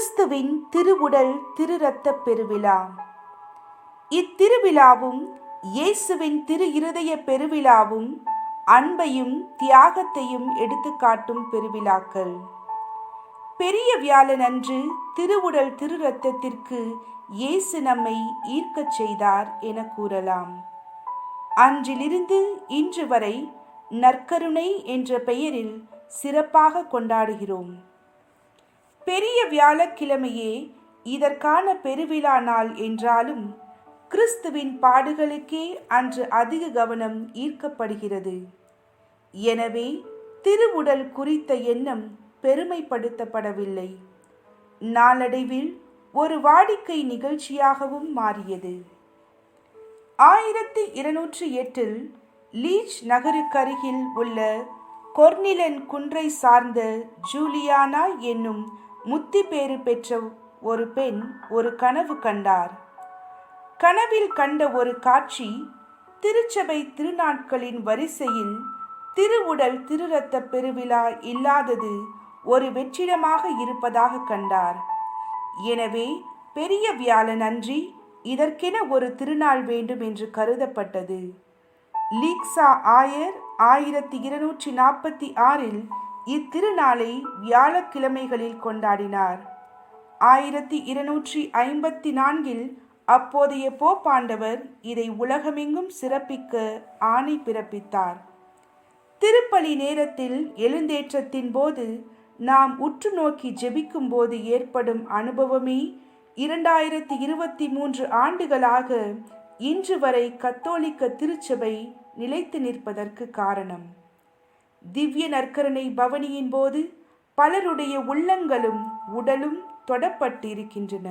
கிறிஸ்துவின் திருவுடல் திருரத்த பெருவிழா. இத்திருவிழாவும் இயேசுவின் திரு இருதய பெருவிழாவும் அன்பையும் தியாகத்தையும் எடுத்துக்காட்டும் பெருவிழாக்கள். பெரிய வியாழன் அன்று திருவுடல் திருரத்தத்திற்கு இயேசு நம்மை ஈர்க்கச் செய்தார் என கூறலாம். அன்றிலிருந்து இன்று வரை நற்கருணை என்ற பெயரில் சிறப்பாக கொண்டாடுகிறோம். பெரிய வியாழக்கிழமையே இதற்கான பெருவிழா நாள் என்றாலும் கிறிஸ்துவின் பாடுகளுக்கே அன்று அதிக கவனம் ஈர்க்கப்படுகிறது. எனவே திருவுடல் குறித்த எண்ணம் பெருமைப்படுத்தப்படவில்லை. நாளடைவில் ஒரு வாடிக்கை நிகழ்ச்சியாகவும் மாறியது. ஆயிரத்தி இருநூற்றி எட்டில் லீச் நகருக்கருகில் உள்ள கொர்னிலன் குன்றை சார்ந்த ஜூலியானா என்னும் முத்தி பேறு பெற்ற ஒரு பெண் ஒரு கனவு கண்டார். கனவில் கண்ட ஒரு காட்சி திருச்சபை திருநாட்களின் வரிசையில் திருவுடல் திருரத்த பெருவிழா இல்லாதது ஒரு வெற்றிடமாக இருப்பதாக கண்டார். எனவே பெரிய வியாழன் அன்றி இதற்கென ஒரு திருநாள் வேண்டும் என்று கருதப்பட்டது. லீக்ஸா ஆயர் ஆயிரத்தி இருநூற்றி நாற்பத்தி ஆறில் இத்திருநாளை வியாழக்கிழமைகளில் கொண்டாடினார். ஆயிரத்தி இருநூற்றி ஐம்பத்தி நான்கில் அப்போதைய போப்பாண்டவர் இதை உலகமெங்கும் சிறப்பிக்க ஆணை பிறப்பித்தார். திருப்பலி நேரத்தில் எழுந்தேற்றத்தின் போது நாம் உற்று நோக்கி ஜெபிக்கும் போது ஏற்படும் அனுபவமே இரண்டாயிரத்தி இருபத்தி மூன்று ஆண்டுகளாக இன்று வரை கத்தோலிக்க திருச்சபை நிலைத்து நிற்பதற்கு காரணம். திவ்ய நற்கரணை பவனியின் போது பலருடைய உள்ளங்களும் உடலும் தொடப்பட்டிருக்கின்றன.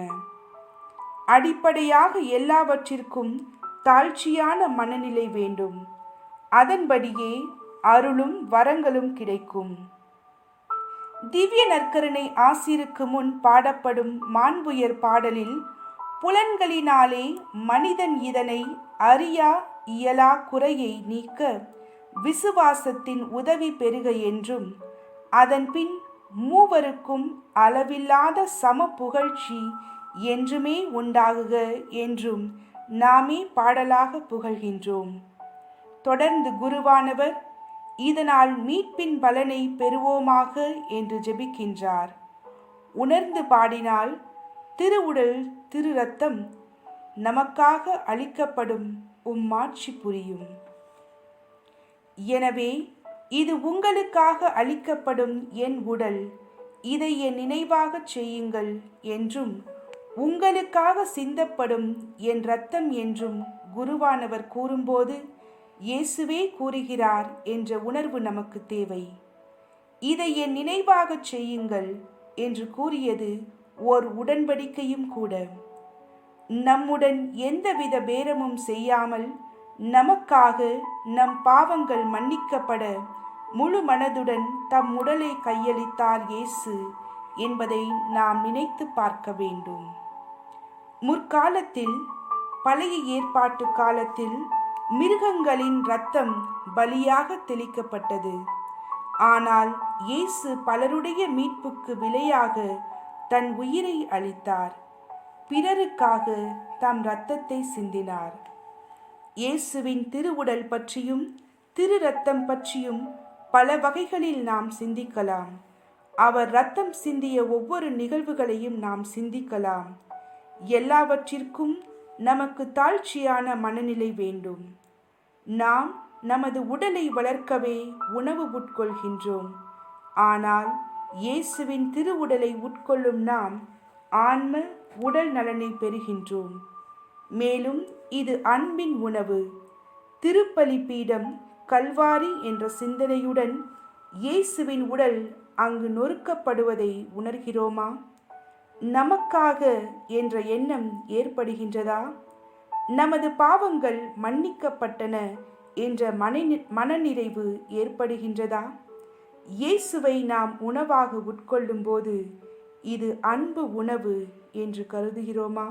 அடிப்படையாக எல்லாவற்றிற்கும் தாழ்ச்சியான மனநிலை வேண்டும். அதன்படியே அருளும் வரங்களும் கிடைக்கும். திவ்ய நற்கரணை ஆசிருக்கு முன் பாடப்படும் மாண்புயர் பாடலில் புலன்களினாலே மனிதன் இதனை அறியா இயலா குறையை நீக்க விசுவாசத்தின் உதவி பெறுக என்றும் அதன்பின் மூவருக்கும் அளவில்லாத சம புகழ்ச்சி என்றுமே உண்டாகுக என்றும் நாமே பாடலாக புகழ்கின்றோம். தொடர்ந்து குருவானவர் இதனால் மீட்பின் பலனை பெறுவோமாக என்று ஜெபிக்கின்றார். உணர்ந்து பாடினால் திருவுடல் திரு ரத்தம் நமக்காக அளிக்கப்படும் உம்மாட்சி புரியும். எனவே இது உங்களுக்காக அளிக்கப்படும் என் உடல். இதை என் நினைவாகச் செய்யுங்கள் என்றும் உங்களுக்காக சிந்தப்படும் என் ரத்தம் என்றும் குருவானவர் கூறும்போது இயேசுவே கூறுகிறார் என்ற உணர்வு நமக்கு தேவை. இதை என் நினைவாகச் செய்யுங்கள் என்று கூறியது ஓர் உடன்படிக்கையும் கூட. நம்முடன் எந்தவித பேரமும் செய்யாமல் நமக்காக நம் பாவங்கள் மன்னிக்கப்பட முழு மனதுடன் தம் உடலை கையளித்தார் இயேசு என்பதை நாம் நினைத்து பார்க்க வேண்டும். முற்காலத்தில் பழைய ஏற்பாட்டு காலத்தில் மிருகங்களின் இரத்தம் பலியாக தெளிக்கப்பட்டது. ஆனால் இயேசு பலருடைய மீட்புக்கு விலையாக தன் உயிரை அளித்தார். பிறருக்காக தம் இரத்தத்தை சிந்தினார். இயேசுவின் திருவுடல் பற்றியும் திரு ரத்தம் பற்றியும் பல வகைகளில் நாம் சிந்திக்கலாம். அவர் ரத்தம் சிந்திய ஒவ்வொரு நிகழ்வுகளையும் நாம் சிந்திக்கலாம். எல்லாவற்றிற்கும் நமக்கு தாழ்ச்சியான மனநிலை வேண்டும். நாம் நமது உடலை வளர்க்கவே உணவு உட்கொள்கின்றோம். ஆனால் இயேசுவின் திருவுடலை உட்கொள்ளும் நாம் ஆன்ம உடல் நலனை பெறுகின்றோம். மேலும் இது அன்பின் உணவு. திருப்பலிப்பீடம் கல்வாரி என்ற சிந்தனையுடன் இயேசுவின் உடல் அங்கு நொறுக்கப்படுவதை உணர்கிறோமா? நமக்காக என்ற எண்ணம் ஏற்படுகின்றதா? நமது பாவங்கள் மன்னிக்கப்பட்டன என்ற மன மனநிறைவு ஏற்படுகின்றதா? இயேசுவை நாம் உணவாக உட்கொள்ளும்போது இது அன்பு உணவு என்று கருதுகிறோமா?